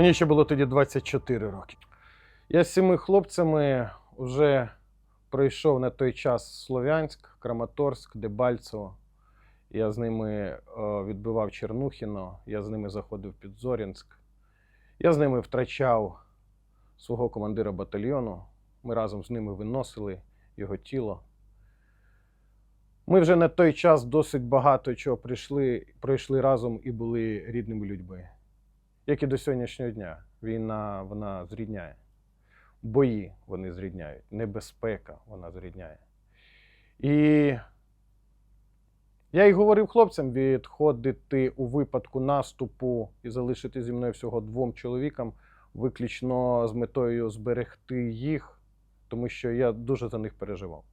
Мені ще було тоді 24 роки. Я з цими хлопцями вже пройшов на той час Слов'янськ, Краматорськ, Дебальцево. Я з ними відбивав Чернухіно, я з ними заходив під Зорінськ. Я з ними втрачав свого командира батальйону. Ми разом з ними виносили його тіло. Ми вже на той час досить багато чого прийшли, пройшли разом і були рідними людьми. Як і до сьогоднішнього дня. Війна вона зрідняє. Бої вони зрідняють, небезпека вона зрідняє. І я й говорив хлопцям відходити у випадку наступу і залишити зі мною всього двом чоловікам, виключно з метою зберегти їх, тому що я дуже за них переживав.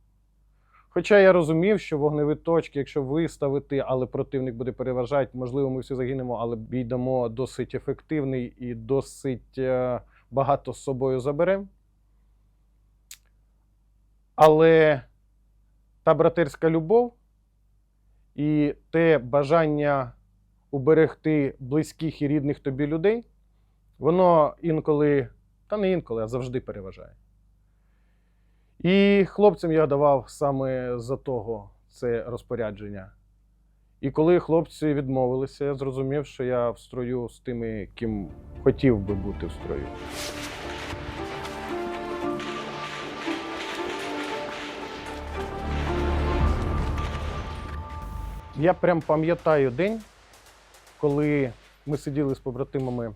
Хоча я розумів, що вогневі точки, якщо виставити, але противник буде переважати, можливо, ми всі загинемо, але бій дамо досить ефективний і досить е, багато з собою заберемо. Але та братерська любов і те бажання уберегти близьких і рідних тобі людей, воно інколи, та не інколи, а завжди переважає. І хлопцям я давав саме за того це розпорядження. І коли хлопці відмовилися, я зрозумів, що я в строю з тими, ким хотів би бути в строю. Я прям пам'ятаю день, коли ми сиділи з побратимами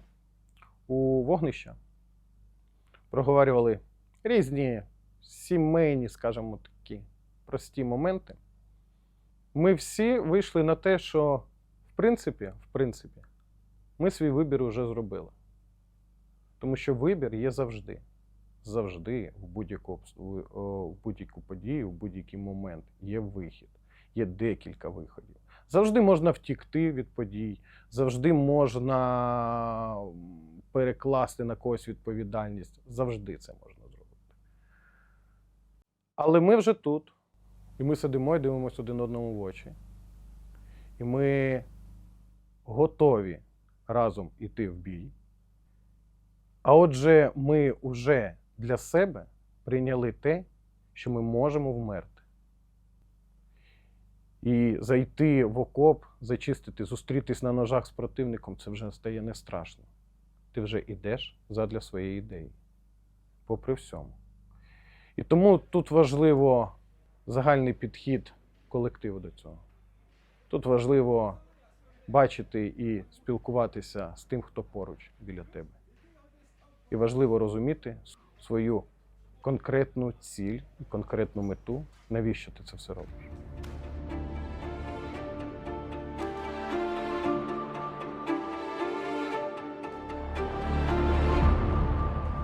у вогнища, проговорювали різні сімейні, скажімо такі, прості моменти. Ми всі вийшли на те, що в принципі, в принципі, ми свій вибір вже зробили. Тому що вибір є завжди. Завжди в будь-яку, в- будь-яку подію, в будь-який момент є вихід, є декілька виходів. Завжди можна втікти від подій, завжди можна перекласти на когось відповідальність. Завжди це можна. Але ми вже тут, і ми сидимо і дивимося один одному в очі. І ми готові разом іти в бій. А отже, ми вже для себе прийняли те, що ми можемо вмерти. І зайти в окоп, зачистити, зустрітись на ножах з противником це вже стає не страшно. Ти вже йдеш задля своєї ідеї, попри всьому. І тому тут важливо загальний підхід колективу до цього. Тут важливо бачити і спілкуватися з тим, хто поруч біля тебе. І важливо розуміти свою конкретну ціль і конкретну мету, навіщо ти це все робиш.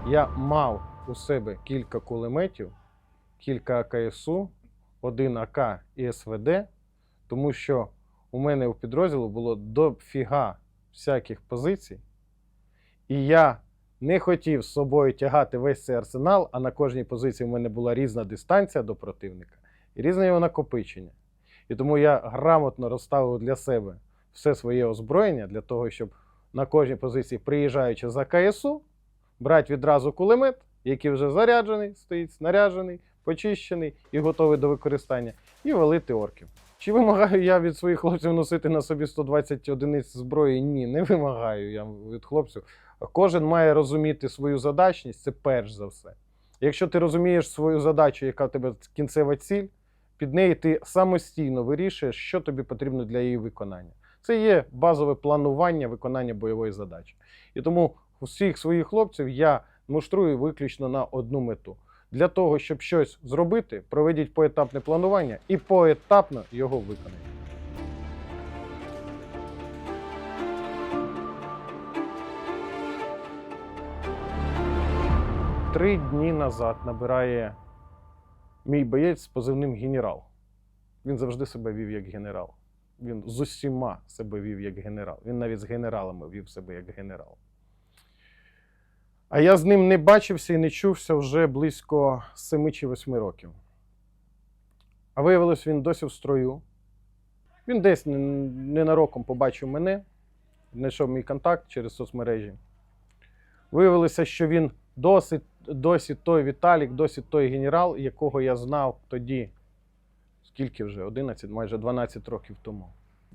Я мав у себе кілька кулеметів, кілька АКСУ, один АК і СВД, тому що у мене у підрозділу було дофіга всяких позицій, і я не хотів з собою тягати весь цей арсенал, а на кожній позиції в мене була різна дистанція до противника і різне його накопичення. І тому я грамотно розставив для себе все своє озброєння для того, щоб на кожній позиції, приїжджаючи за КСУ, брати відразу кулемет, який вже заряджений, стоїть снаряджений, почищений і готовий до використання, і валити орків. Чи вимагаю я від своїх хлопців носити на собі 120 одиниць зброї? Ні, не вимагаю я від хлопців. Кожен має розуміти свою задачність, це перш за все. Якщо ти розумієш свою задачу, яка в тебе кінцева ціль, під неї ти самостійно вирішуєш, що тобі потрібно для її виконання. Це є базове планування виконання бойової задачі. І тому усіх своїх хлопців я муштрую виключно на одну мету. Для того, щоб щось зробити, проведіть поетапне планування і поетапно його виконайте. Три дні назад набирає мій боєць з позивним генерал. Він завжди себе вів як генерал. Він з усіма себе вів як генерал. Він навіть з генералами вів себе як генерал. А я з ним не бачився і не чувся вже близько 7 чи 8 років. А виявилось, він досі в строю. Він десь ненароком побачив мене, знайшов мій контакт через соцмережі. Виявилося, що він досить, досі той Віталік, досі той генерал, якого я знав тоді, скільки вже? 11, майже 12 років тому.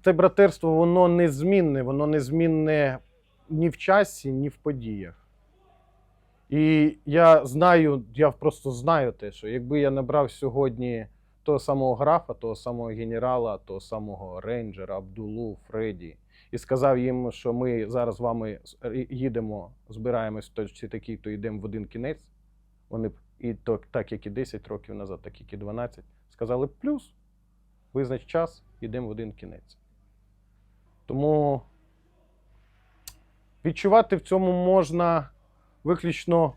Це братерство, воно незмінне, воно незмінне ні в часі, ні в подіях. І я знаю, я просто знаю те, що якби я набрав сьогодні того самого графа, того самого генерала, того самого рейнджера, Абдулу, Фредді, і сказав їм, що ми зараз з вами їдемо, збираємось в точці такій, то йдемо в один кінець. Вони б і то, так, як і 10 років назад, так як і 12, сказали б плюс, визнач час, йдемо в один кінець. Тому відчувати в цьому можна виключно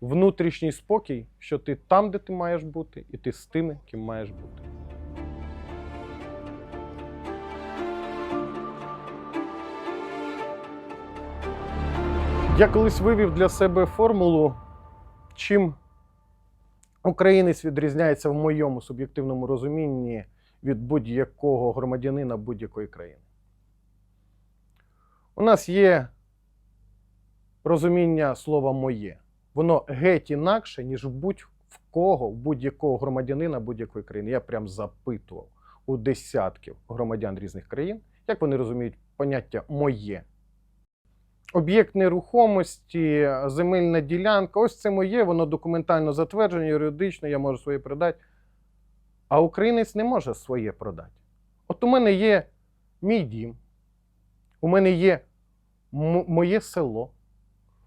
внутрішній спокій, що ти там, де ти маєш бути, і ти з тими, ким маєш бути. Я колись вивів для себе формулу, чим українець відрізняється в моєму суб'єктивному розумінні від будь-якого громадянина будь-якої країни. У нас є розуміння слова моє. Воно геть інакше, ніж в будь-в кого, в будь-якого громадянина будь-якої країни. Я прям запитував у десятків громадян різних країн, як вони розуміють поняття моє. Об'єкт нерухомості, земельна ділянка, ось це моє, воно документально затверджено, юридично, я можу своє продати. А українець не може своє продати. От у мене є мій дім, у мене є моє село,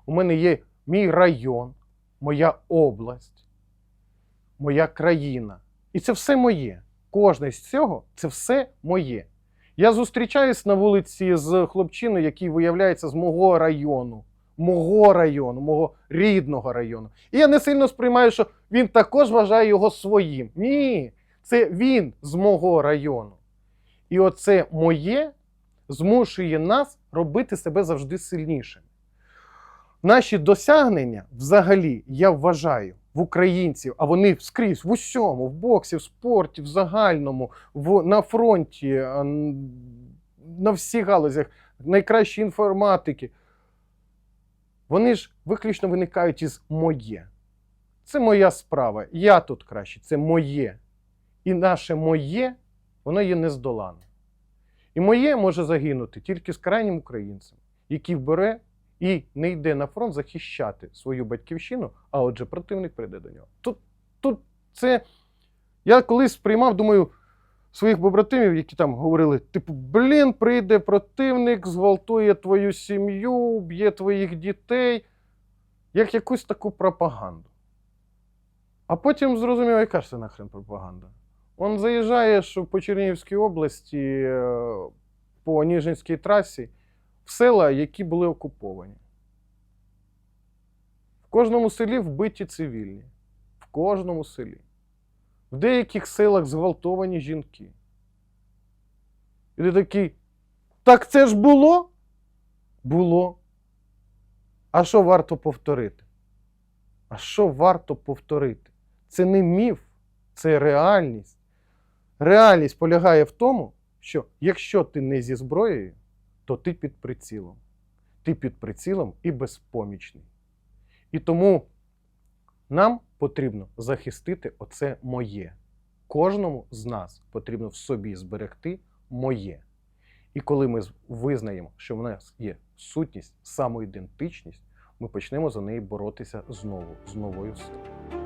у мене є мій район, моя область, моя країна. І це все моє. Кожне з цього це все моє. Я зустрічаюсь на вулиці з хлопчиною, який виявляється з мого району, мого району, мого рідного району. І я не сильно сприймаю, що він також вважає його своїм. Ні, це він з мого району. І оце моє змушує нас робити себе завжди сильнішими. Наші досягнення, взагалі, я вважаю, в українців, а вони скрізь в усьому, в боксі, в спорті, в загальному, в, на фронті, на всіх галузях, найкращі інформатики. Вони ж виключно виникають із моє. Це моя справа. Я тут краще, це моє. І наше моє, воно є нездоланне. І моє може загинути тільки з крайнім українцем, який бере і не йде на фронт захищати свою батьківщину, а отже, противник прийде до нього. Тут, тут це. Я колись сприймав, думаю, своїх побратимів, які там говорили: типу, блін, прийде противник, зґвалтує твою сім'ю, б'є твоїх дітей, як якусь таку пропаганду. А потім зрозумів, яка ж це нахрен пропаганда. Он заїжджає, що по Чернігівській області, е, по Ніжинській трасі, в села, які були окуповані. В кожному селі вбиті цивільні. В кожному селі. В деяких селах зґвалтовані жінки. І ти такий. Так це ж було? Було. А що варто повторити? А що варто повторити? Це не міф, це реальність. Реальність полягає в тому, що якщо ти не зі зброєю, то ти під прицілом. Ти під прицілом і безпомічний. І тому нам потрібно захистити оце моє. Кожному з нас потрібно в собі зберегти моє. І коли ми визнаємо, що в нас є сутність, самоідентичність, ми почнемо за неї боротися знову, з новою силою.